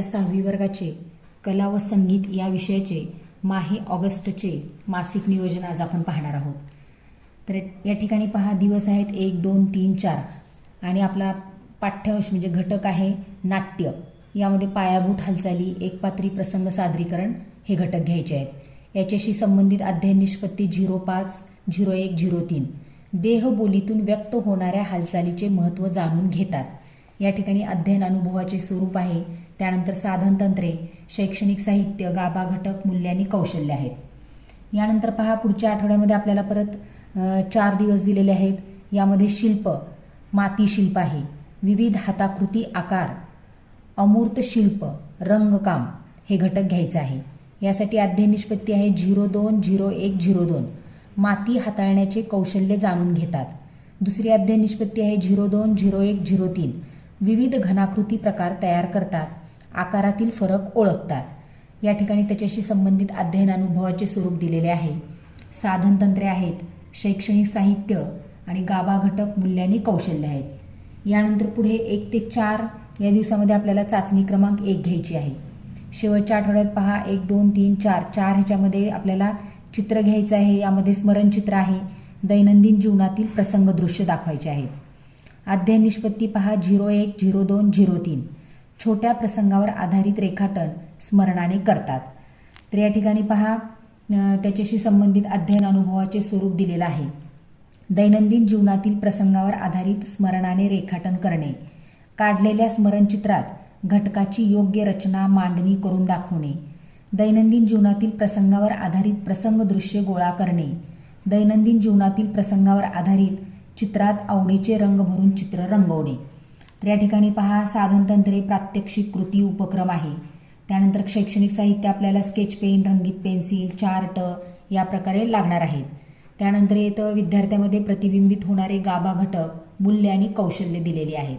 इयत्ता सहावी वर्गाचे कला व संगीत या विषयाचे माहे ऑगस्टचे मासिक नियोजन आज आपण पाहणार आहोत. तर या ठिकाणी पहा दिवस आहेत एक दोन तीन चार. आणि आपला पाठ्यांश म्हणजे घटक आहे नाट्य. यामध्ये पायाभूत हालचाली एकपात्री प्रसंग सादरीकरण हे घटक घ्यायचे आहेत. याच्याशी संबंधित अध्ययन निष्पत्ती झिरो पाच झिरो एक झिरो तीन. देहबोलीतून व्यक्त होणाऱ्या हालचालीचे महत्त्व जाणून घेतात. या ठिकाणी अध्ययन अनुभवाचे स्वरूप आहे त्यानंतर साधनतंत्रे शैक्षणिक साहित्य गाभा घटक मूल्य आणि कौशल्य आहेत. यानंतर पहा पुढच्या आठवड्यामध्ये आपल्याला परत चार दिवस दिलेले आहेत. यामध्ये शिल्प माती शिल्प आहे. विविध हाताकृती आकार अमूर्त शिल्प रंगकाम हे घटक घ्यायचं आहे. यासाठी अध्ययन निष्पत्ती आहे झिरो दोन झिरो एक झिरो दोन. माती हाताळण्याचे कौशल्य जाणून घेतात. दुसरी अध्ययन निष्पत्ती आहे झिरो दोन झिरो एक झिरो तीन. विविध घनाकृती प्रकार तयार करतात. आकारातील फरक ओळखतात. या ठिकाणी त्याच्याशी संबंधित अध्ययन अनुभवाचे स्वरूप दिलेले आहे. साधनतंत्रे आहेत शैक्षणिक साहित्य आणि गाभा घटक मूल्याने कौशल्य आहेत. यानंतर पुढे एक ते चार या दिवसामध्ये आपल्याला चाचणी क्रमांक एक घ्यायची आहे. शेवटच्या आठवड्यात पहा एक दोन तीन चार चार ह्याच्यामध्ये आपल्याला चित्र घ्यायचं आहे. यामध्ये स्मरणचित्र आहे. दैनंदिन जीवनातील प्रसंग दृश्य दाखवायचे आहेत. अध्ययन निष्पत्ती पहा झिरो एक झिरो दोन झिरो तीन. छोट्या प्रसंगावर आधारित रेखाटन स्मरणाने करतात. तर या ठिकाणी पहा त्याच्याशी संबंधित अध्ययन अनुभवाचे स्वरूप दिलेलं आहे. दैनंदिन जीवनातील प्रसंगावर आधारित स्मरणाने रेखाटन करणे. काढलेल्या स्मरणचित्रात घटकाची योग्य रचना मांडणी करून दाखवणे. दैनंदिन जीवनातील प्रसंगावर आधारित प्रसंग दृश्य गोळा करणे. दैनंदिन जीवनातील प्रसंगावर आधारित चित्रात आवडीचे रंग भरून चित्र रंगवणे. तर या ठिकाणी पहा साधनतंत्रे प्रात्यक्षिक कृती उपक्रम आहे. त्यानंतर शैक्षणिक साहित्य आपल्याला स्केच पेन रंगीत पेन्सिल चार्ट या प्रकारे लागणार आहेत. त्यानंतर येतं विद्यार्थ्यामध्ये प्रतिबिंबित होणारे गाभा घटक मूल्य आणि कौशल्य दिलेली आहेत.